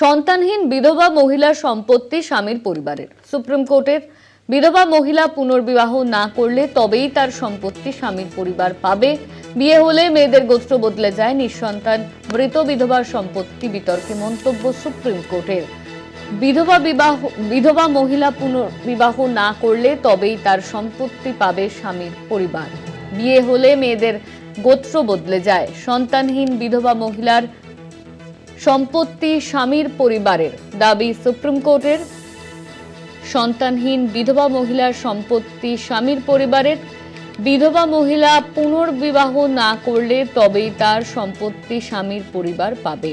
সন্তানহীন বিধবা মহিলার সম্পত্তি স্বামীর পরিবারের। সুপ্রিম কোর্টের বিধবা মহিলা পুনর্বিবাহ না করলে তবেই তার সম্পত্তি স্বামীর পরিবার পাবে। বিয়ে হলে মেয়েদের গোত্র বদলে যায় নিঃসন্তান। মৃত বিধবার সম্পত্তি বিতর্কে মন্তব্য সুপ্রিম কোর্টের। বিধবা বিবাহ, বিধবা মহিলা পুনর্বিবাহ না করলে তবেই তার সম্পত্তি পাবে স্বামীর পরিবার। বিয়ে হলে মেয়েদের গোত্র বদলে যায়। সন্তানহীন বিধবা মহিলার সম্পত্তি স্বামীর পরিবারের দাবি সুপ্রিম কোর্টের। সন্তানহীন বিধবা মহিলার সম্পত্তি স্বামীর পরিবারের। বিধবা মহিলা পুনর্বিবাহ না করলে তবেই তার সম্পত্তি স্বামীর পরিবার পাবে।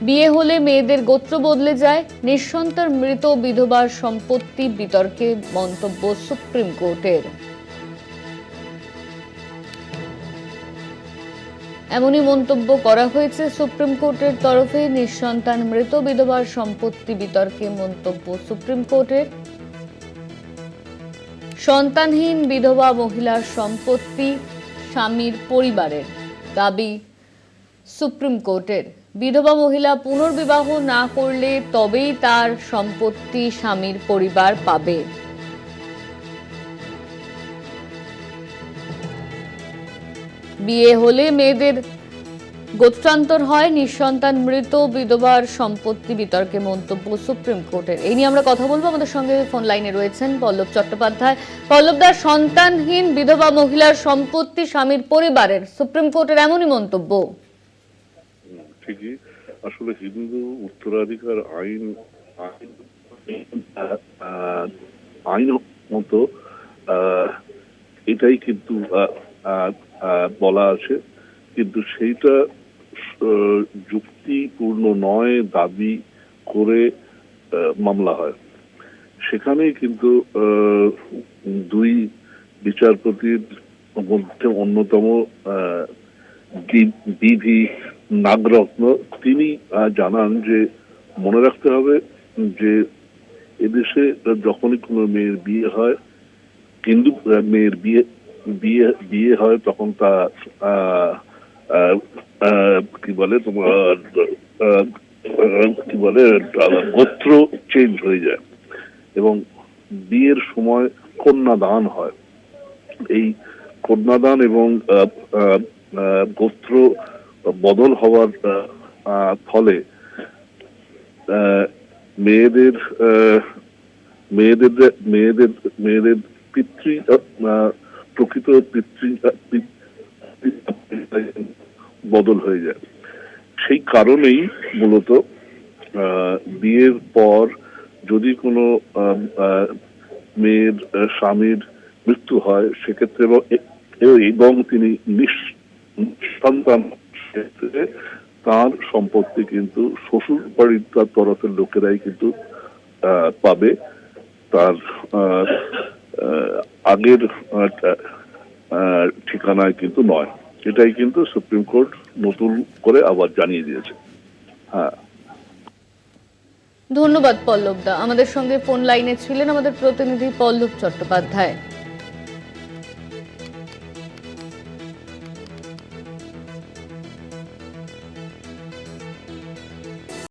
বিয়ে হলে মেয়েদের গোত্র বদলে যায়। নিঃসন্তান মৃত বিধবার সম্পত্তি বিতর্কে মন্তব্য সুপ্রিম কোর্টের। এমনই মন্তব্য করা হয়েছে সুপ্রিম কোর্টের তরফে। নিঃসন্তান মৃত, বিধবার সম্পত্তি বিতর্কে মন্তব্য সুপ্রিম কোর্টের। সন্তানহীন বিধবা মহিলার সম্পত্তি স্বামীর পরিবারের দাবি সুপ্রিম কোর্টের। বিধবা মহিলা পুনর্বিবাহ না করলে তবেই তার সম্পত্তি স্বামীর পরিবার পাবে। বিয়ে হলে মেয়েদের গোত্রান্তর হয়, নিঃসন্তান, মৃত, বিধবার সম্পত্তি বিতর্কে মন্তব্য সুপ্রিম কোর্টের। এই নিয়ে আমরা কথা বলব। আমাদের সঙ্গে ফোন লাইনে রয়েছেন পল্লব চট্টোপাধ্যায়। পল্লবদার সন্তানহীন বিধবা মহিলার সম্পত্তি স্বামীর পরিবারের। সুপ্রিম কোর্টের এমনই মন্তব্য। ঠিকই। আসলে হিন্দু উত্তরাধিকার আইন আইন মতো এটাই কিন্তু বলা আছে। কিন্তু সেইটা যুক্তিপূর্ণ নয় দাবি করে মামলা হয়। সেখানে কিন্তু দুই বিচারপতির মধ্যে অন্যতম আহ, বি- বিধি নাগরত্ন তিনি জানান যে মনে রাখতে হবে যে এদেশে যখনই কোনো মেয়ের বিয়ে হয় হিন্দু মেয়ের বিয়ে বিয়ে বিয়ে হয় তখন তা কি বলে তোমার কি বলে গোত্র চেঞ্জ হয়ে যায়। এবং বিয়ের সময় কন্যাদান হয়। এই কন্যাদান এবং গোত্র বদল হওয়ার ফলে মেয়েদের মেয়েদের মেয়েদের মেয়েদের পিতৃ প্রকৃত বদল হয়ে যায়। সেই কারণেই মূলত বিয়ের পর যদি কোনো মেয়ের স্বামীর মৃত্যু হয়, সেক্ষেত্রে এবং তিনি নিঃ- সন্তান ক্ষেত্রে তার সম্পত্তি কিন্তু শ্বশুর বাড়ির তার তরফের লোকেরাই কিন্তু পাবে। তার আগের ঠিকানায় কিন্তু নয়। এটাই কিন্তু সুপ্রিম কোর্ট নতুন করে আবার জানিয়ে দিয়েছে। হ্যাঁ। ধন্যবাদ পল্লবদা। আমাদের সঙ্গে ফোন লাইনে ছিলেন আমাদের প্রতিনিধি পল্লব চট্টোপাধ্যায়।